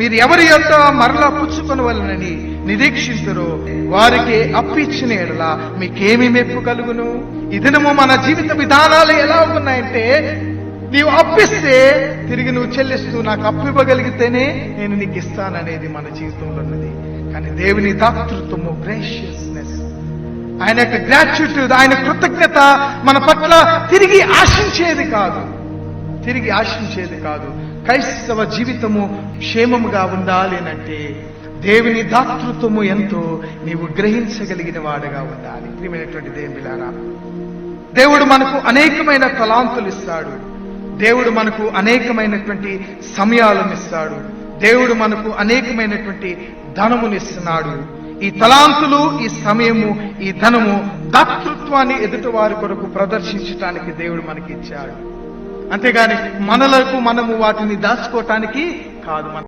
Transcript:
మీరు ఎవరి యొక్క మరలా పుచ్చుకొనవలనని నిరీక్షించరో వారికి అప్పిచ్చిన ఎడల మీకేమి మెప్పు కలుగును? ఇదనము మన జీవిత విధానాలు ఎలా ఉన్నాయంటే నీవు అప్పిస్తే తిరిగి నువ్వు చెల్లిస్తూ నాకు అప్పు ఇవ్వగలిగితేనే నేను నీకు ఇస్తాననేది మన జీవితంలో ఉన్నది. కానీ దేవుని దాతృత్వము గ్రేషియస్నెస్ ఆయన యొక్క గ్రాట్యుట్యూడ్ ఆయన కృతజ్ఞత మన పట్ల తిరిగి ఆశించేది కాదు. తిరిగి ఆశించేది కాదు. క్రైస్తవ జీవితము క్షేమముగా ఉండాలి అంటే దేవుని దాతృత్వము ఎంతో నీవు గ్రహించగలిగిన వాడుగా ఉండాలి. ప్రియమైనటువంటి దేవులారా దేవుడు మనకు అనేకమైన తలాంతులు ఇస్తాడు. దేవుడు మనకు అనేకమైనటువంటి సమయాలను ఇస్తాడు. దేవుడు మనకు అనేకమైనటువంటి ధనమునిస్తున్నాడు ఈ తలాంతులు ఈ సమయము ఈ ధనము దాతృత్వాన్ని ఎదుటి వారి కొరకు ప్రదర్శించడానికి దేవుడు మనకి ఇచ్చాడు అంతేగాని మనలకు మనము వాటిని దాచుకోవటానికి కాదు మన